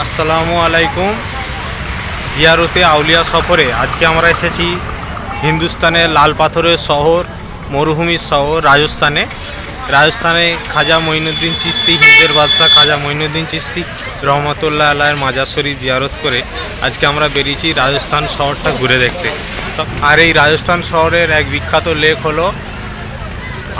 আসসালামু আলাইকুম। জিয়ারতে আউলিয়া সফরে আজকে আমরা এসেছি হিন্দুস্তানের লাল পাথরের শহর, মরুভূমির শহর, রাজস্থানে। রাজস্থানে খাজা মঈনুদ্দিন চিস্তি হিন্দের বাদশাহ খাজা মঈনুদ্দিন চিস্তি রহমতুল্লাহ আল্লাহের মাজার শরীফ জিয়ারত করে আজকে আমরা বেরিয়েছি রাজস্থান শহরটা ঘুরে দেখতে। আর এই রাজস্থান শহরের এক বিখ্যাত লেক হলো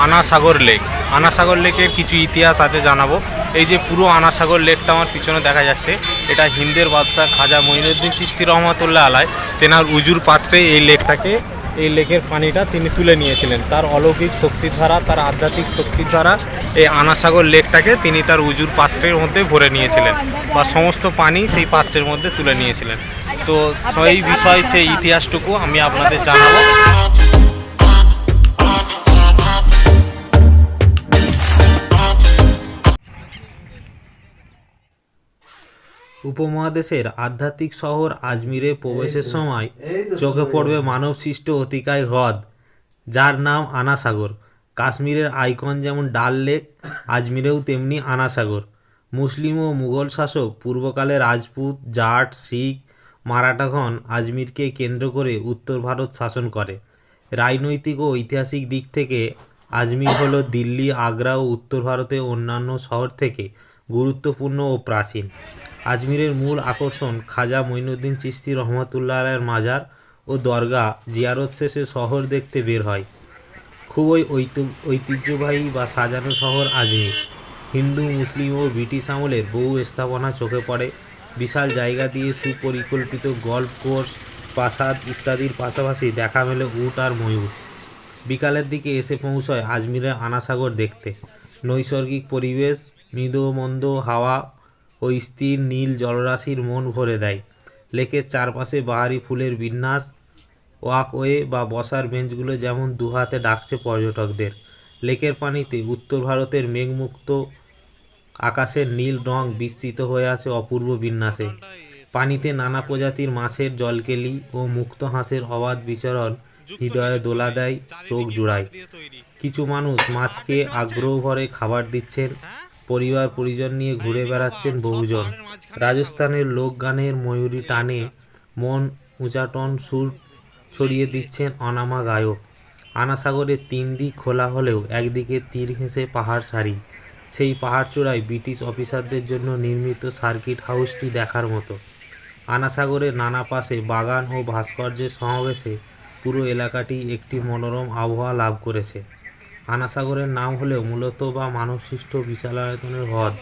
আনাসাগর লেক। আনাসাগর লেকের কিছু ইতিহাস আছে জানাব। এই যে পুরো আনাসাগর লেকটা আমার পিছনে দেখা যাচ্ছে, এটা হিন্দের বাদশাহ খাজা মঈনুদ্দিন চিস্তি রহমতুল্লাহ আলাই তেনার উজুর পাত্রে এই লেকটাকে, এই লেকের পানিটা তিনি তুলে নিয়েছিলেন। তার অলৌকিক শক্তির দ্বারা তার আধ্যাত্মিক শক্তির দ্বারা এই আনাসাগর লেকটাকে তিনি তার উজুর পাত্রের মধ্যে ভরে নিয়েছিলেন বা সমস্ত পানি সেই পাত্রের মধ্যে তুলে নিয়েছিলেন। তো সেই বিষয় সেই ইতিহাসটুকু আমি আপনাদের জানাব। উপমহাদেশের আধ্যাত্মিক শহর আজমিরে প্রবেশের সময় চোখে পড়বে মানবসৃষ্ট অতিকায় হ্রদ যার নাম আনাসাগর। কাশ্মীরের আইকন যেমন ডাল লেক আজমিরেও তেমনি আনাসাগর। মুসলিম ও মুঘল শাসক পূর্বকালে রাজপুত জাট শিখ মারাঠাগণ আজমিরকে কেন্দ্র করে উত্তর ভারত শাসন করে। রাজনৈতিক ও ঐতিহাসিক দিক থেকে আজমির হল দিল্লি আগ্রা ও উত্তর ভারতের অন্যান্য শহর থেকে গুরুত্বপূর্ণ ও প্রাচীন। আজমিরের মূল আকর্ষণ খাজা মঈনুদ্দিন চিস্তি রহমতুল্লাহ আলাইয়ের মাজার ও দরগা জিয়ারত শেষে শহর দেখতে বের হয়। খুবই ঐত- ঐতিহ্যবাহী বা সাজানো শহর আজমির। হিন্দু, মুসলিম ও ব্রিটিশ আমলের বহু স্থাপনা চোখে পড়ে। বিশাল জায়গা দিয়ে সুপরিকল্পিত গল্ফ কোর্স, প্রাসাদ ইত্যাদির পাশাপাশি দেখা মেলে উট আর ময়ূর। বিকালের দিকে এসে পৌঁছয় আজমিরের আনাসাগর দেখতে। নৈসর্গিক পরিবেশ মৃদুমন্দ হাওয়া ও স্থির নীল জলরাশির মন ভরে দেয়। লেকের চারপাশে বাহারি ফুলের বিন্যাস, ওয়াকওয়ে বা বসার বেঞ্চগুলো যেমন দুহাতে ডাকছে পর্যটকদের। লেকের পানিতে উত্তর ভারতের মেঘমুক্ত আকাশের নীল রং বিস্তৃত হয়ে আছে অপূর্ব বিন্যাসে। পানিতে নানা প্রজাতির মাছের জলকেলি ও মুক্ত হাঁসের অবাধ বিচরণ হৃদয়ে দোলা দেয়, চোখ জুড়ায়। কিছু মানুষ মাছকে আগ্রহ ভরে খাবার দিচ্ছেন। পরিবার পরিজন নিয়ে ঘুরে বেড়াচ্ছেন বহুজন। রাজস্থানের লোকগানের ময়ূরী টানে মন উচাটন সুর ছড়িয়ে দিচ্ছেন অনামা গায়ক। আনাসাগরের তিন দিক খোলা হলেও একদিকে তীর ঘেঁষে পাহাড় সারি। সেই পাহাড়চূড়ায় ব্রিটিশ অফিসারদের জন্য নির্মিত সার্কিট হাউসটি দেখার মতো। আনাসাগরের নানা পাশে বাগান ও ভাস্কর্যের সমাবেশে পুরো এলাকাটি একটি মনোরম আবহাওয়া লাভ করেছে। আনাসাগরের নাম হলেও মূলত বা মানবসৃষ্ট বিশাল আয়তনের হ্রদ।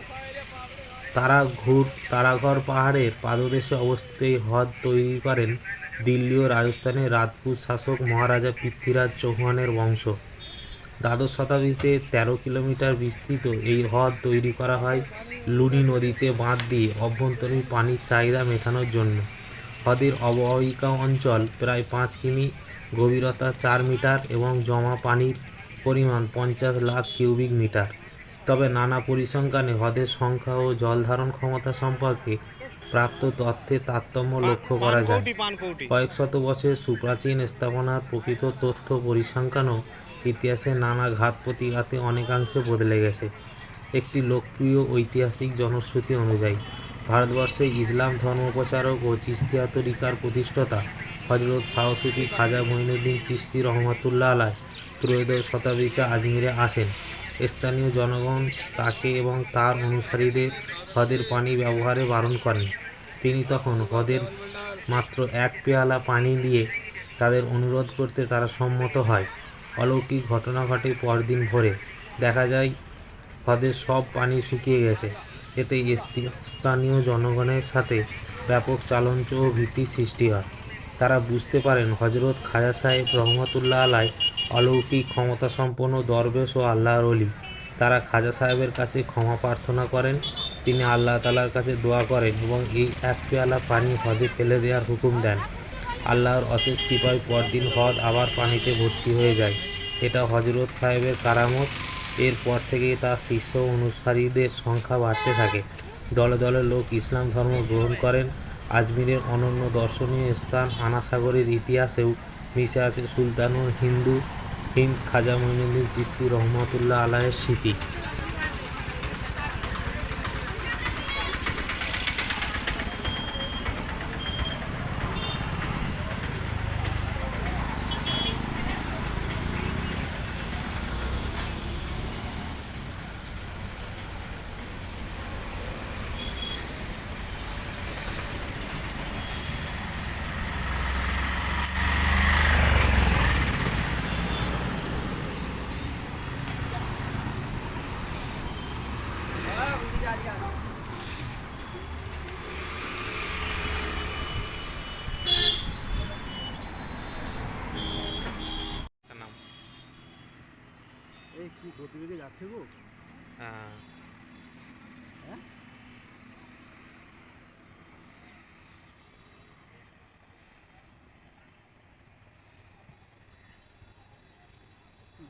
তারা ঘুর, তারাঘর পাহাড়ের পাদদেশে অবস্থিত এই হ্রদ তৈরি করেন দিল্লি ও রাজস্থানের রাজপুত শাসক মহারাজা পৃথ্বীরাজ চৌহানের বংশ। দ্বাদশ শতাব্দীতে তেরো কিলোমিটার বিস্তৃত এই হ্রদ তৈরি করা হয় লুনি নদীতে বাঁধ দিয়ে অভ্যন্তরীণ পানির চাহিদা মেটানোর জন্য। হ্রদের অববাহিকা অঞ্চল প্রায় পাঁচ কিমি, গভীরতা চার মিটার এবং জমা পানির পরিমাণ পঞ্চাশ লাখ কিউবিক মিটার। তবে নানা পরিসংখ্যানে হ্রদের সংখ্যা ও জলধারণ ক্ষমতা সম্পর্কে প্রাপ্ত তথ্যের তারতম্য লক্ষ্য করা যায়। কয়েক শত বছরের সুপ্রাচীন স্থাপনার প্রকৃত তথ্য পরিসংখ্যানও ইতিহাসে নানা ঘাত প্রতিঘাতে অনেকাংশে বদলে গেছে। একটি লোকপ্রিয় ঐতিহাসিক জনশ্রুতি অনুযায়ী ভারতবর্ষে ইসলাম ধর্মপ্রচারক ও চিস্তিয়া তরিকার প্রতিষ্ঠাতা হজরত সাহসুফি খাজা মঈনুদ্দিন চিস্তি রহমতুল্লাহ আলাহ ত্রয়োদশ শতাব্দীতে আজমিরে আসেন। স্থানীয় জনগণ তাকে এবং তার অনুসারীদের হ্রদের পানি ব্যবহারে বারণ করেন। তিনি তখন হ্রদের মাত্র এক পেয়ালা পানি দিয়ে তাদের অনুরোধ করতে তারা সম্মত হয়। অলৌকিক ঘটনা ঘটে পরদিন ভোরে। দেখা যায়, হ্রদের সব পানি শুকিয়ে গেছে। এতে স্থানীয় জনগণের সাথে ব্যাপক চালঞ্চ ও ভীতির সৃষ্টি হয়। তারা বুঝতে পারেন হজরত খাজা সাহেব রহমতুল্লাহ আলাই অলৌকিক ক্ষমতা সম্পন্ন দরবেশ ও আল্লাহর অলি তারা খাজা সাহেবের কাছে ক্ষমা প্রার্থনা করেন, তিনি আল্লাহ তালার কাছে দোয়া করেন এবং এই এক পেয়ালা পানি হ্রদে ফেলে দেওয়ার হুকুম দেন। আল্লাহর অশেষ কৃপায় পরদিন হ্রদ আবার পানিতে ভর্তি হয়ে যায়। এটা হজরত সাহেবের কারামত। এরপর থেকেই তার শিষ্য অনুসারীদের সংখ্যা বাড়তে থাকে। দলে দলে লোক ইসলাম ধর্ম গ্রহণ করেন। আজমিরের অনন্য দর্শনীয় স্থান আনাসাগরের ইতিহাসেও মিশে আছে সুলতানুল হিন্দু হিন্দ খাজা মঈনুদ্দিন চিস্তি রহমতুল্লাহ আলাহের স্মৃতি। ঠিকুক হ্যাঁ। হ্যাঁ?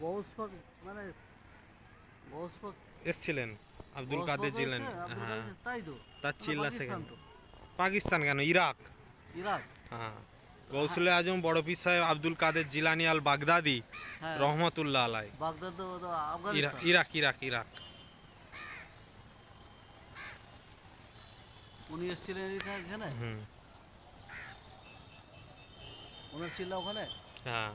গৌসপাক মানে গৌসপাক এসছিলেন আব্দুল কাদের জিলানি হ্যাঁ। তাই তো? তার চিল্লা সেখানে। পাকিস্তান কেন? ইরাক। ইরাক? হ্যাঁ। গৌসুলে আজম বড় পীর সাহেব আব্দুল কাদের জিলানি আল বাগদাদি হ্যাঁ। রহমতুল্লাহ আলাই। Iraq Iraq Iraq. উনি এসেছিলেন এখানে? হুম। ওনার ছিল ওখানে? হ্যাঁ।